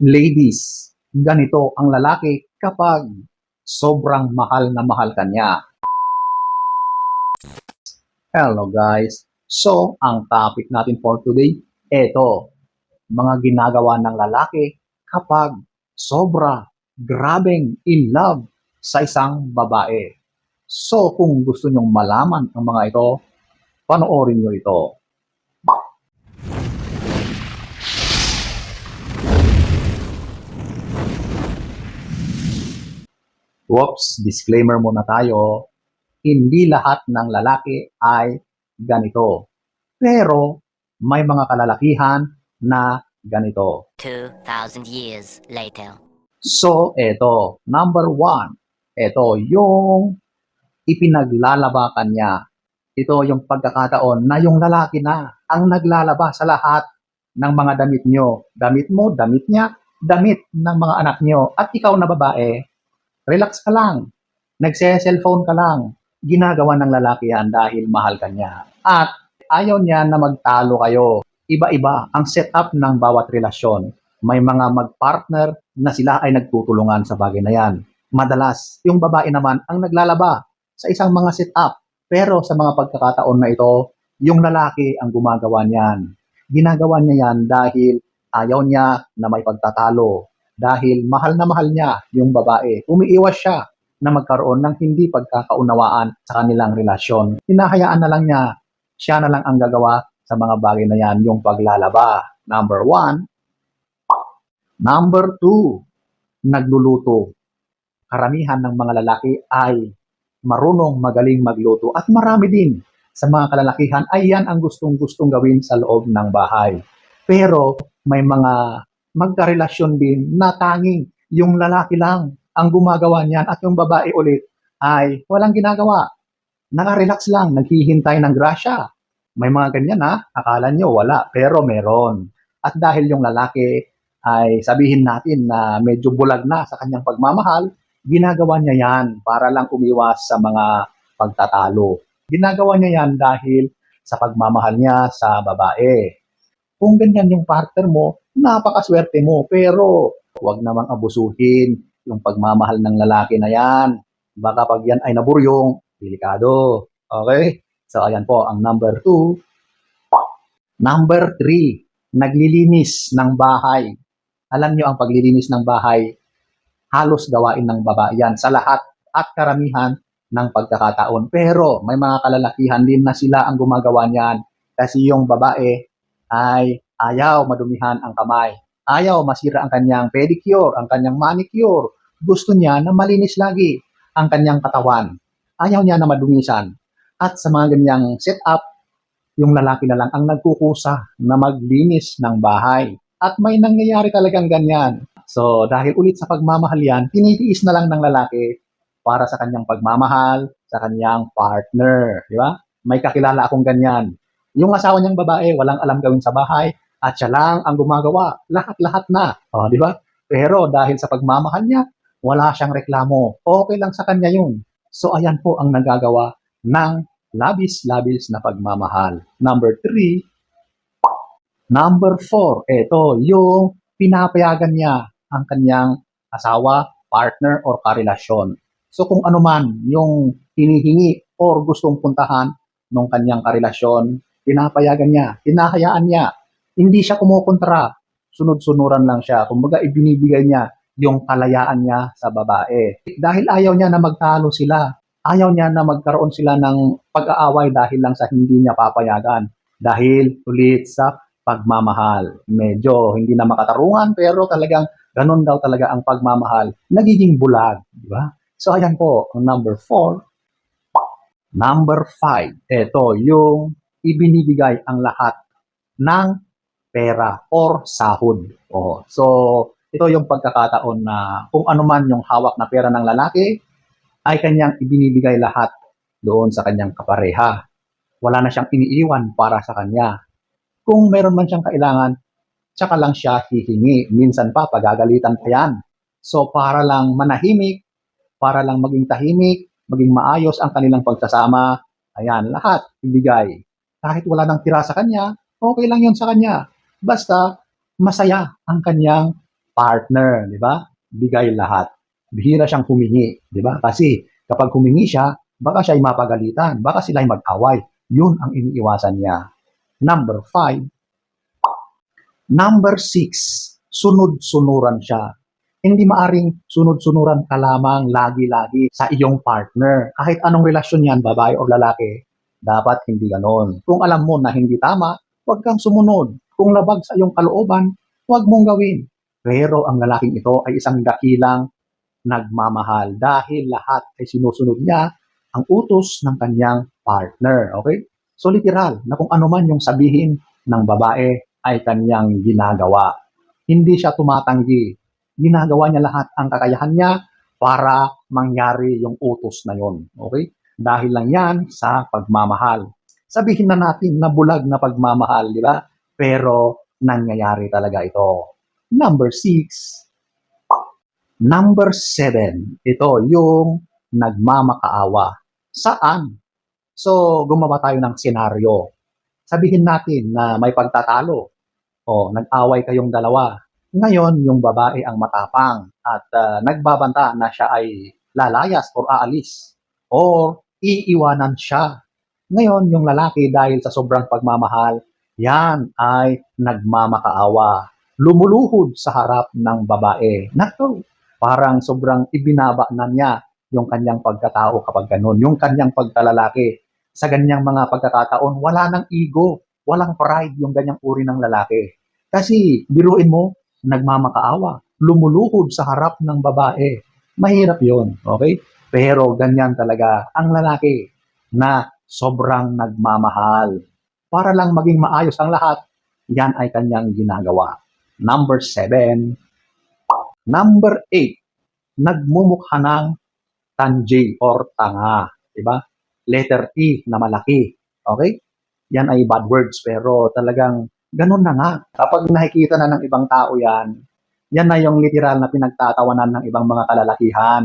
Ladies, ganito ang lalaki kapag sobrang mahal na mahal ka niya. Hello guys. So, ang topic natin for today, eto, mga ginagawa ng lalaki kapag sobra, grabeng in love sa isang babae. So, kung gusto nyong malaman ang mga ito, panoorin nyo ito. Whoops, disclaimer muna tayo. Hindi lahat ng lalaki ay ganito. Pero may mga kalalakihan na ganito. 2,000 years later. So, eto, number one, eto yung ipinaglalaba kanya. Ito yung pagkakataon na yung lalaki na ang naglalaba sa lahat ng mga damit nyo. Damit mo, damit niya, damit ng mga anak nyo. At ikaw na babae, relax ka lang. Nagse-cellphone ka lang. Ginagawa ng lalaki yan dahil mahal ka niya. At ayaw niya na magtalo kayo. Iba-iba ang setup ng bawat relasyon. May mga mag-partner na sila ay nagtutulungan sa bagay na yan. Madalas, yung babae naman ang naglalaba sa isang mga setup. Pero sa mga pagkakataon na ito, yung lalaki ang gumagawa niyan. Ginagawa niya yan dahil ayaw niya na may pagtatalo. Dahil mahal na mahal niya yung babae. Umiiwas siya na magkaroon ng hindi pagkakaunawaan sa kanilang relasyon. Hinahayaan na lang niya, siya na lang ang gagawa sa mga bagay na yan, yung paglalaba. Number one. Number two, nagluluto. Karamihan ng mga lalaki ay marunong magaling magluto at marami din sa mga kalalakihan ay yan ang gustong-gustong gawin sa loob ng bahay. Pero may mga magkarelasyon din na tanging yung lalaki lang ang gumagawa niyan at yung babae ulit ay walang ginagawa. Nakarelax lang, naghihintay ng grasya. May mga ganyan ha, akala nyo wala, pero meron. At dahil yung lalaki ay sabihin natin na medyo bulag na sa kanyang pagmamahal, ginagawa niya yan para lang umiwas sa mga pagtatalo. Ginagawa niya yan dahil sa pagmamahal niya sa babae. Kung ganyan yung partner mo, napakaswerte mo. Pero huwag namang abusuhin yung pagmamahal ng lalaki na yan. Baka pag yan ay naburyong, delikado. Okay? So, ayan po ang number two. Number three, naglilinis ng bahay. Alam nyo ang paglilinis ng bahay, halos gawain ng babae yan sa lahat at karamihan ng pagkakataon. Pero may mga kalalakihan din na sila ang gumagawa niyan kasi yung babae ay ayaw madumihan ang kamay. Ayaw masira ang kanyang pedicure, ang kanyang manicure. Gusto niya na malinis lagi ang kanyang katawan. Ayaw niya na madumisan. At sa mga ganyang setup, yung lalaki na lang ang nagkukusa na maglinis ng bahay. At may nangyayari talagang ganyan. So, dahil ulit sa pagmamahal yan, tinitiis na lang ng lalaki para sa kanyang pagmamahal, sa kanyang partner. Di ba? May kakilala akong ganyan. Yung asawa niyang babae, walang alam gawin sa bahay, at siya lang ang gumagawa. Lahat-lahat na. O, di ba? Pero dahil sa pagmamahal niya, wala siyang reklamo. Okay lang sa kanya yun. So, ayan po ang nagagawa ng labis-labis na pagmamahal. Number three, Number four, ito, yung pinapayagan niya ang kanyang asawa, partner, or karelasyon. So kung ano man yung hinihingi or gustong puntahan ng kanyang karelasyon, pinapayagan niya, hinahayaan niya. Hindi siya kumukontra, sunod-sunuran lang siya. Kumbaga ibinibigay niya yung kalayaan niya sa babae. Dahil ayaw niya na magtalo sila. Ayaw niya na magkaroon sila ng pag-aaway dahil lang sa hindi niya papayagan. Dahil ulit sa pagmamahal. Medyo hindi na makatarungan pero talagang ganun daw talaga ang pagmamahal. Nagiging bulag, di ba? So ayan po, number four. Number five, ito yung ibinibigay ang lahat ng pera or sahod. Oh, so ito yung pagkakataon na kung ano man yung hawak na pera ng lalaki ay kanyang ibinibigay lahat doon sa kanyang kapareha. Wala na siyang iniiwan para sa kanya kung meron man siyang kailangan, tsaka lang siya hihingi. Minsan pa, pagagalitan pa yan. So, para lang manahimik, para lang maging tahimik, maging maayos ang kanilang pagsasama, ayan, lahat ibigay. Kahit wala nang tira sa kanya, okay lang yun sa kanya. Basta, masaya ang kanyang partner, di ba? Bigay lahat. Bihira siyang humingi, di ba? Kasi kapag humingi siya, baka siya ay mapagalitan, baka sila ay mag-away. Yun ang iniiwasan niya. Number five. Number six, sunod-sunuran siya. Hindi maaring sunod-sunuran ka lamang lagi-lagi sa iyong partner. Kahit anong relasyon yan, babae o lalaki, dapat hindi ganon. Kung alam mo na hindi tama, huwag kang sumunod. Kung labag sa iyong kalooban, huwag mong gawin. Pero ang lalaking ito ay isang dakilang nagmamahal dahil lahat ay sinusunod niya ang utos ng kanyang partner. Okay? So literal na kung ano man yung sabihin ng babae ay kanyang ginagawa. Hindi siya tumatanggi. Ginagawa niya lahat ang kakayahan niya para mangyari yung utos na yon. Okay? Dahil lang yan sa pagmamahal. Sabihin na natin na bulag na pagmamahal, di ba? Pero nangyayari talaga ito. Number six. Number seven. Ito yung nagmamakaawa. Saan? So, gumawa tayo ng senaryo. Sabihin natin na may pagtatalo. O, nag-away kayong dalawa. Ngayon, yung babae ang matapang at ah, nagbabanta na siya ay lalayas or aalis. Or iiwanan siya. Ngayon, yung lalaki dahil sa sobrang pagmamahal, yan ay nagmamakaawa. Lumuluhod sa harap ng babae. Naku, parang sobrang ibinaba na niya yung kanyang pagkatao kapag ganun. Yung kanyang pagkalalaki. Sa ganyang mga pagkakataon, wala nang ego, walang pride yung ganyang uri ng lalaki. Kasi, biruin mo, nagmamakaawa, lumuluhod sa harap ng babae. Mahirap yon okay? Pero ganyan talaga ang lalaki na sobrang nagmamahal. Para lang maging maayos ang lahat, yan ay kanyang ginagawa. Number seven. Number eight, nagmumukha ng tanji or tanga. Diba? Letter E na malaki. Okay? Yan ay bad words pero talagang ganun na nga. Kapag nakikita na ng ibang tao yan, yan na yung literal na pinagtatawanan ng ibang mga kalalakihan.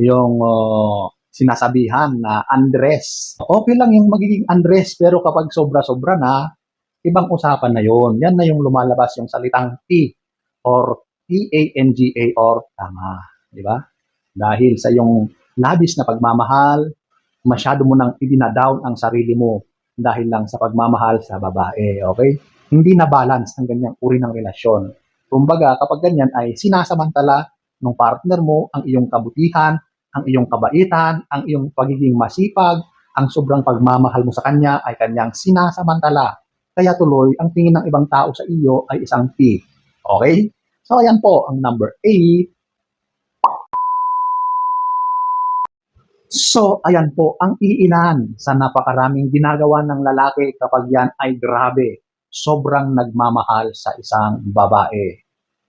Yung uh, sinasabihan na Andres. Okay lang yung magiging Andres pero kapag sobra-sobra na, ibang usapan na yon. Yan na yung lumalabas yung salitang T or T-A-N-G-A or tama. Di ba? Dahil sa yung labis na pagmamahal, masyado mo nang idinadown ang sarili mo dahil lang sa pagmamahal sa babae. Okay? Hindi na balance ang ganyang uri ng relasyon. Kumbaga, kapag ganyan ay sinasamantala ng partner mo ang iyong kabutihan, ang iyong kabaitan, ang iyong pagiging masipag, ang sobrang pagmamahal mo sa kanya ay kanyang sinasamantala. Kaya tuloy, ang tingin ng ibang tao sa iyo ay isang T. Okay? So, ayan po ang number 8. So, ayan po ang iilan sa napakaraming ginagawa ng lalaki kapag yan ay grabe. Sobrang nagmamahal sa isang babae.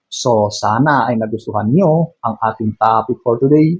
So, sana ay nagustuhan nyo ang ating topic for today.